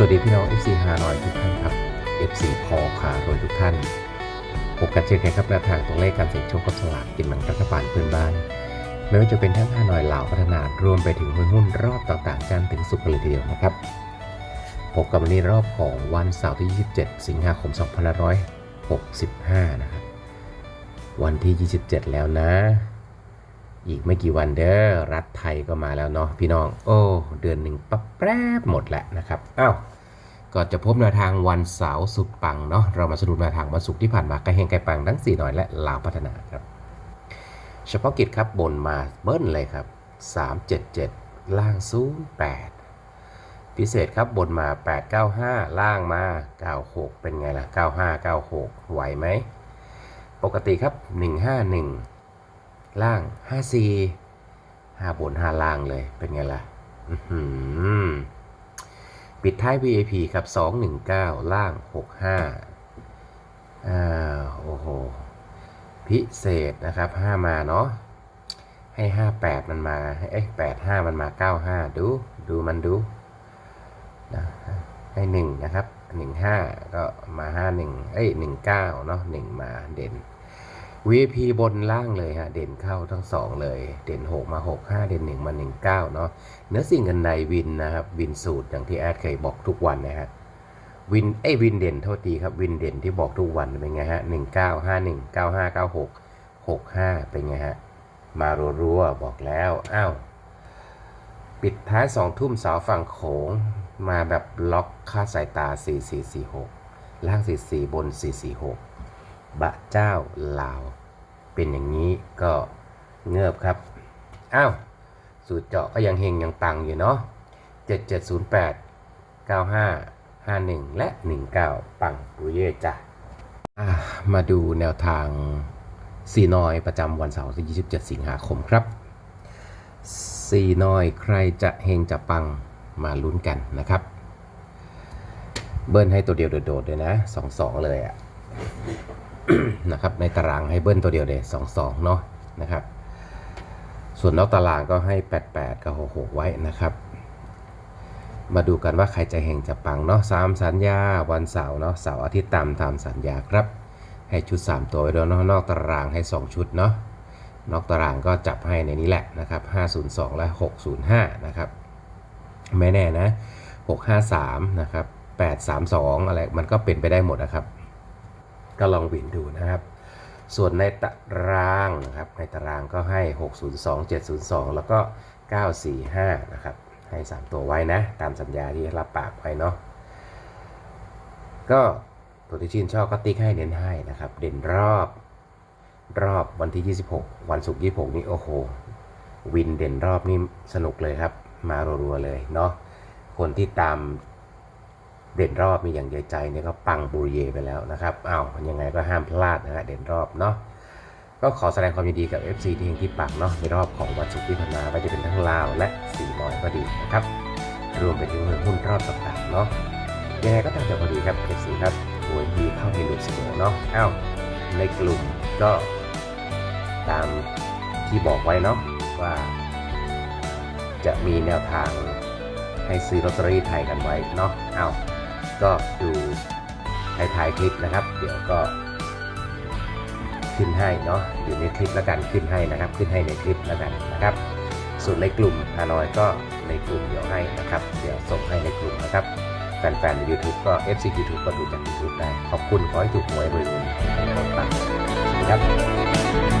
สวัสดีพี่น้อง FC ฮานอยทุกท่านครับ FC พอขารวยทุกท่านพบกันเช่นเคยครับแนวทางตัวเลขการเสี่ยงโชคกับสลากกินแบ่งรัฐบาลเพื่อนบ้าน ไม่ว่าจะเป็นทั้งฮานอยเหล่าพัฒนารวมไปถึงหุ้นรอบต่างๆจันถึงสุกเลยทีเดียวนะครับพบกับวันนี้รอบของวันเสาร์ที่ 27 สิงหาคม 2565 นะครับ วันที่ 27 แล้วนะ อีกไม่กี่วันเด้อรัฐไทยก็มาแล้วเนาะพี่น้อง โอ้ เดือนหนึ่งปั๊บแป๊บหมดแล้วนะครับ อ้าว ก็จะพบแนวทางวันเสาร์สุดปังเนาะเรามาสรุปแนวทางวันศุกร์ที่ผ่านมากล้เฮงใกล้ปังทั้ง4หน่อยและลาวพัฒนาครับ เฉพาะกิจครับบนมาเบิ้ลเลยครับ 377 ล่าง 08 พิเศษครับบนมา 895 ล่างมา 96 เป็นไงล่ะ 95 96 ไหวไหม ปกติครับ 151 ล่าง 54 5บน 5 ล่างเลยเป็นไงล่ะ อื้อหือ ปิดท้าย VIP ครับ 219 ล่าง 65อ่าโอ้โห พิเศษนะครับ 5 มาเนาะ ให้ 58 มันมาเอ้ย85 มันมา 95 ดู ดูมันดูนะให้ 1 นะครับ 15 ก็มา 51 เอ้ย 19 เนาะ1มาเด่น VIP บนล่างเลยฮะ เด่นเข้าทั้ง2เลย เด่น 6 มา 6 5 เด่น 1 มา 19 เนาะเนื้อสิ่งกันในวินนะครับ วินสูตรอย่างที่แอดเคยบอกทุกวันนะฮะ วินไอ้วินเด่นโทษทีครับ วินเด่นที่บอกทุกวันเป็นไงฮะ 19 51 95 96 65 เป็นไงฮะ มารัวๆบอกแล้ว อ้าว ปิดท้ายสองทุ่มเสาฝั่งโขง มาแบบล็อกค่าสายตา 4446 ล่าง 44 บน 446 บะเจ้าลาว เป็นอย่างนี้ก็เงือบครับ อ้าว สูตรเจาะก็ยังเฮงยังปังอยู่เนาะ7708 95 51 และ 19 ปังปุเย่จ้ะอะมาดูแนวทางสีนอยประจำวันเสาร์ที่ 27 สิงหาคมครับสีนอยใครจะเฮงจะปังมาลุ้นกันนะครับ เบิ้ลให้ตัวเดียวโดดๆเลยนะ 2-2 เลยอะ นะครับในตารางให้เบิ้ลตัวเดียวเลย2-2เนาะนะครับ ส่วนนอกตารางก็ให้ 88 กับ 66 ไว้นะครับ มาดูกันว่าใครจะเฮงจะปังเนาะสามสัญญาวันเสาร์เนาะเสาร์อาทิตย์ตามตามสัญญาครับ ให้ชุด 3 ตัวไว้ด้วยเนาะนอกตารางให้ 2 ชุดเนาะนอกตารางก็จับให้ในนี้แหละนะครับ 502 และ 605 นะครับไม่แน่นะ 653 นะครับ 832 อะไรมันก็เป็นไปได้หมดนะครับ ก็ลองวินดูนะครับ ส่วนในตารางนะครับในตารางก็ให้ 602 702 แล้วก็ 945 นะครับ ให้ 3 ตัวไว้นะ ตามสัญญาที่รับปากไว้เนาะก็ตัวที่ชื่นชอบก็ติ๊กให้เน้นให้นะครับ เด่นรอบรอบวันที่ 26 วันศุกร์26 นี่โอ้โห วินเด่นรอบนี่สนุกเลยครับ มารัวๆเลยเนาะคนที่ตาม เด่นรอบมีอย่างใหญ่ใจเนี่ยก็ปังบูเยไปแล้วนะครับอ้าวยังไงก็ห้ามพลาดนะฮะเด่นรอบเนาะก็ขอแสดงความยินดีกับ FC ที่เฮงที่ปังเนาะในรอบของวันศุกร์ที่ผ่านมาไม่ว่าจะเป็นทั้งลาวและสีน้อยก็ดีนะครับ รวมไปถึงหุ้นรอบต่างๆเนาะยังไงก็ตามแต่พอดีครับ FC ครับหวยดีเข้าให้หลุดเสมอเนาะอ้าวในกลุ่มก็ตามที่บอกไว้เนาะว่า จะมีแนวทางให้ซื้อลอตเตอรี่ไทยกันไว้เนาะอ้าว ก็ดูท้ายๆคลิปนะครับ เดี๋ยวก็ขึ้นให้เนาะอยู่ในคลิปแล้วกันขึ้นให้นะครับ ขึ้นให้ในคลิปแล้วกันนะครับ ส่วนในกลุ่มฮานอยก็ในกลุ่มเดี๋ยวให้นะครับ เดี๋ยวส่งให้ในกลุ่มนะครับแฟนๆใน YouTube ก็ FC YouTube ก็ดูจาก YouTube ได้ ขอบคุณขอให้ถูกหวยรวยๆขอบคุณครับสวัสดีครับ